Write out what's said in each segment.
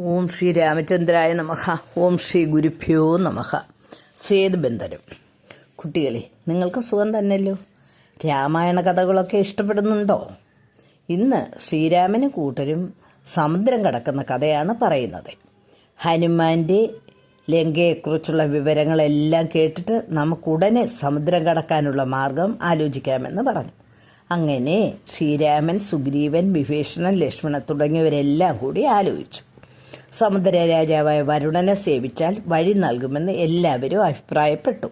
ഓം ശ്രീ രാമചന്ദ്രായ നമഹ ഓം ശ്രീ ഗുരുഭ്യോ നമഹ സേതുബന്ധനം കുട്ടികളെ നിങ്ങൾക്ക് സുഖം തന്നെയല്ലോ? രാമായണ കഥകളൊക്കെ ഇഷ്ടപ്പെടുന്നുണ്ടോ? ഇന്ന് ശ്രീരാമന് കൂട്ടരും സമുദ്രം കടക്കുന്ന കഥയാണ് പറയുന്നത്. ഹനുമാന്റെ ലങ്കയെക്കുറിച്ചുള്ള വിവരങ്ങളെല്ലാം കേട്ടിട്ട് നമുക്കുടനെ സമുദ്രം കടക്കാനുള്ള മാർഗം ആലോചിക്കാമെന്ന് പറഞ്ഞു. അങ്ങനെ ശ്രീരാമൻ സുഗ്രീവൻ വിഭീഷണൻ ലക്ഷ്മണൻ തുടങ്ങിയവരെല്ലാം കൂടി ആലോചിച്ചു. സമുദ്ര രാജാവായ വരുണനെ സേവിച്ചാൽ വഴി നൽകുമെന്ന് എല്ലാവരും അഭിപ്രായപ്പെട്ടു.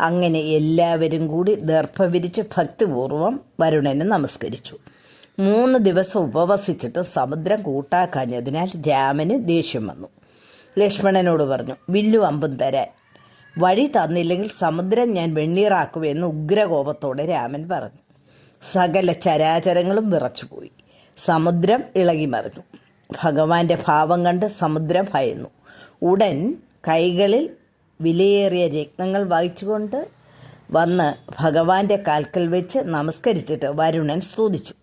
അങ്ങനെ എല്ലാവരും കൂടി ദർഭ വിരിച്ച് ഭക്തിപൂർവം വരുണനെ നമസ്കരിച്ചു. മൂന്ന് ദിവസം ഉപവസിച്ചിട്ട് സമുദ്രം കൂട്ടാക്കാഞ്ഞതിനാൽ രാമന് ദേഷ്യം വന്നു. ലക്ഷ്മണനോട് പറഞ്ഞു വില്ലു അമ്പും തരാൻ. വഴി തന്നില്ലെങ്കിൽ സമുദ്രം ഞാൻ വെണ്ണീറാക്കുമെന്ന് ഉഗ്രകോപത്തോടെ രാമൻ പറഞ്ഞു. സകല ചരാചരങ്ങളും വിറച്ചുപോയി. സമുദ്രം ഇളകി മറിഞ്ഞു ഭഗവാന്റെ ഭാവം കണ്ട് സമുദ്രം ഭയന്നു. ഉടൻ കൈകളിൽ വിലയേറിയ രത്നങ്ങൾ വഹിച്ചുകൊണ്ട് വന്ന് ഭഗവാന്റെ കാൽക്കൽ വെച്ച് നമസ്കരിച്ചിട്ട് വരുണൻ സ്തുതിച്ചു.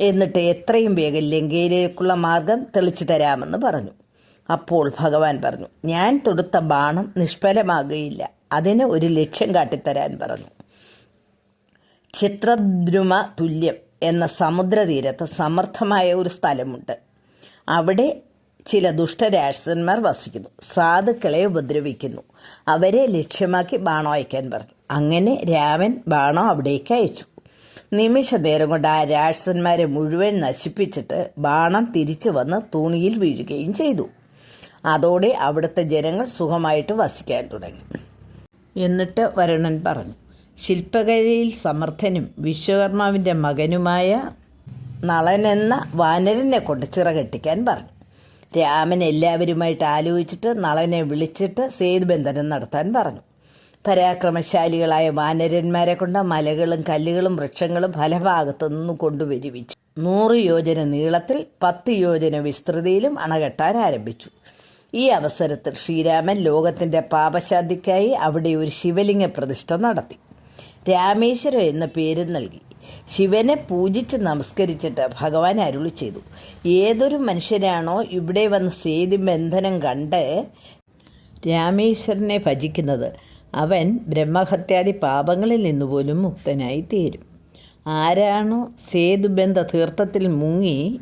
എന്നിട്ട് എത്രയും വേഗം ലങ്കയിലേക്കുള്ള മാർഗം തെളിച്ചു തരാമെന്ന് പറഞ്ഞു. അപ്പോൾ ഭഗവാൻ പറഞ്ഞു ഞാൻ തൊടുത്ത ബാണം നിഷ്ഫലമാകുകയില്ല. അതിന് ഒരു ലക്ഷ്യം കാട്ടിത്തരാൻ പറഞ്ഞു. ചിത്രദ്രുമ തുല്യം എന്ന സമുദ്രതീരത്ത് സമർത്ഥമായ ഒരു സ്ഥലമുണ്ട്. അവിടെ ചില ദുഷ്ടരാക്ഷസന്മാർ വസിക്കുന്നു. സാധുക്കളെ ഉപദ്രവിക്കുന്നു. അവരെ ലക്ഷ്യമാക്കി ബാണം അയക്കാൻ പറഞ്ഞു. അങ്ങനെ രാമൻ ബാണം അവിടേക്ക് അയച്ചു. നിമിഷ നേരം കൊണ്ട് ആ രാക്ഷസന്മാരെ മുഴുവൻ നശിപ്പിച്ചിട്ട് ബാണം തിരിച്ചു വന്ന് തുണിയിൽ വീഴുകയും ചെയ്തു. അതോടെ അവിടുത്തെ ജനങ്ങൾ സുഖമായിട്ട് വസിക്കാൻ തുടങ്ങി. എന്നിട്ട് വരുണൻ പറഞ്ഞു ശില്പകലയിൽ സമർത്ഥനും വിശ്വകർമാവിന്റെ മകനുമായ നളനെന്ന വാനരനെ കൊണ്ട് ചിറകെട്ടിക്കാൻ പറഞ്ഞു. രാമൻ എല്ലാവരുമായിട്ട് ആലോചിച്ചിട്ട് നളനെ വിളിച്ചിട്ട് സേതുബന്ധനം നടത്താൻ പറഞ്ഞു. പരാക്രമശാലികളായ വാനരന്മാരെ കൊണ്ട് മലകളും കല്ലുകളും വൃക്ഷങ്ങളും ഫലഭാഗത്തു നിന്ന് കൊണ്ടുവരുവിച്ചു നൂറ് യോജന നീളത്തിൽ പത്ത് യോജന വിസ്തൃതിയിലും അണകെട്ടാൻ ആരംഭിച്ചു. ഈ അവസരത്തിൽ ശ്രീരാമൻ ലോകത്തിന്റെ പാപശാന്തിക്കായി അവിടെ ഒരു ശിവലിംഗ പ്രതിഷ്ഠ നടത്തി. രാമേശ്വരം എന്ന പേര് നൽകി. ശിവനെ പൂജിച്ച് നമസ്കരിച്ചിട്ട് ഭഗവാൻ അരുളി ചെയ്തു. ഏതൊരു മനുഷ്യനാണോ ഇവിടെ വന്ന് സേതു ബന്ധനം കണ്ട് രാമേശ്വരനെ ഭജിക്കുന്നത് അവൻ ബ്രഹ്മഹത്യാദി പാപങ്ങളിൽ നിന്നുപോലും മുക്തനായി തീരും. ആരാണോ സേതുബന്ധ തീർത്ഥത്തിൽ മുങ്ങി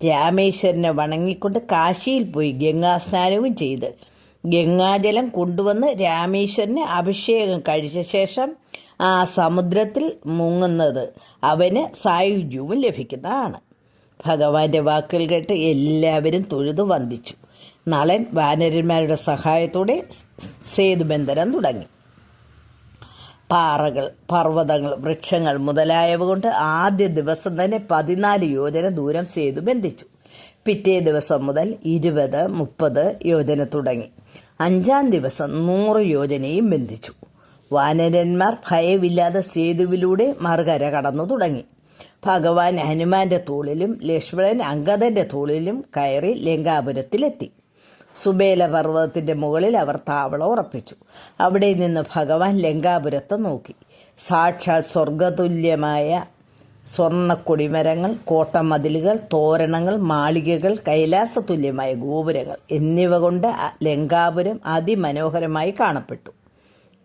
രാമേശ്വരനെ വണങ്ങിക്കൊണ്ട് കാശിയിൽ പോയി ഗംഗാസ്നാനവും ചെയ്ത് ഗംഗാജലം കൊണ്ടുവന്ന് രാമേശ്വരന് അഭിഷേകം കഴിച്ച ശേഷം ആ സമുദ്രത്തിൽ മുങ്ങുന്നത് അവന് സായുജ്യവും ലഭിക്കുന്നതാണ്. ഭഗവാന്റെ വാക്കുകൾ കേട്ട് എല്ലാവരും തൊഴുതു വന്ദിച്ചു. നളൻ വാനരന്മാരുടെ സഹായത്തോടെ സേതുബന്ധനം തുടങ്ങി. പാറകൾ പർവതങ്ങൾ വൃക്ഷങ്ങൾ മുതലായവ കൊണ്ട് ആദ്യ ദിവസം തന്നെ പതിനാല് യോജന ദൂരം സേതു ബന്ധിച്ചു. പിറ്റേ ദിവസം മുതൽ ഇരുപത് മുപ്പത് യോജന തുടങ്ങി. അഞ്ചാം ദിവസം നൂറ് യോജനയും ബന്ധിച്ചു. വാനരന്മാർ ഭയമില്ലാതെ സേതുവിലൂടെ മറുകര കടന്നു തുടങ്ങി. ഭഗവാൻ ഹനുമാന്റെ തോളിലും ലക്ഷ്മണൻ അങ്കദന്റെ തോളിലും കയറി ലങ്കാപുരത്തിലെത്തി. സുബേല പർവതത്തിന്റെ മുകളിൽ അവർ താവളം ഉറപ്പിച്ചു. അവിടെ നിന്ന് ഭഗവാൻ ലങ്കാപുരത്ത് നോക്കി. സാക്ഷാൽ സ്വർഗതുല്യമായ സ്വർണ കൊടിമരങ്ങൾ കോട്ടമതിലുകൾ തോരണങ്ങൾ മാളികകൾ കൈലാസതുല്യമായ ഗോപുരങ്ങൾ എന്നിവ കൊണ്ട് ലങ്കാപുരം അതിമനോഹരമായി കാണപ്പെട്ടു.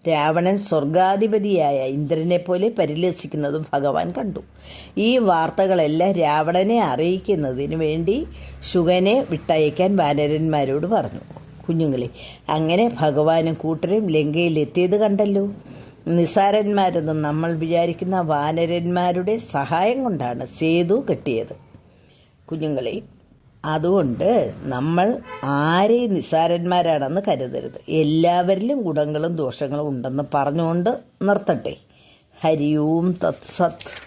രാവണൻ സ്വർഗാധിപതിയായ ഇന്ദ്രനെ പോലെ പരിലസിക്കുന്നതും ഭഗവാൻ കണ്ടു. ഈ വാർത്തകളെല്ലാം രാവണനെ അറിയിക്കുന്നതിന് വേണ്ടി ശുഗനെ വിട്ടയക്കാൻ വാനരന്മാരോട് പറഞ്ഞു. കുഞ്ഞുങ്ങളെ അങ്ങനെ ഭഗവാനും കൂട്ടരും ലങ്കയിൽ എത്തിയത് കണ്ടല്ലോ. നിസാരന്മാരെന്ന് നമ്മൾ വിചാരിക്കുന്ന വാനരന്മാരുടെ സഹായം കൊണ്ടാണ് സേതു കെട്ടിയത്. കുഞ്ഞുങ്ങളെ അതുകൊണ്ട് നമ്മൾ ആരെയും നിസ്സാരന്മാരാണെന്ന് കരുതരുത്. എല്ലാവരിലും ഗുണങ്ങളും ദോഷങ്ങളും ഉണ്ടെന്ന് പറഞ്ഞുകൊണ്ട് നിർത്തട്ടെ. ഹരിയും തത്സത്ത്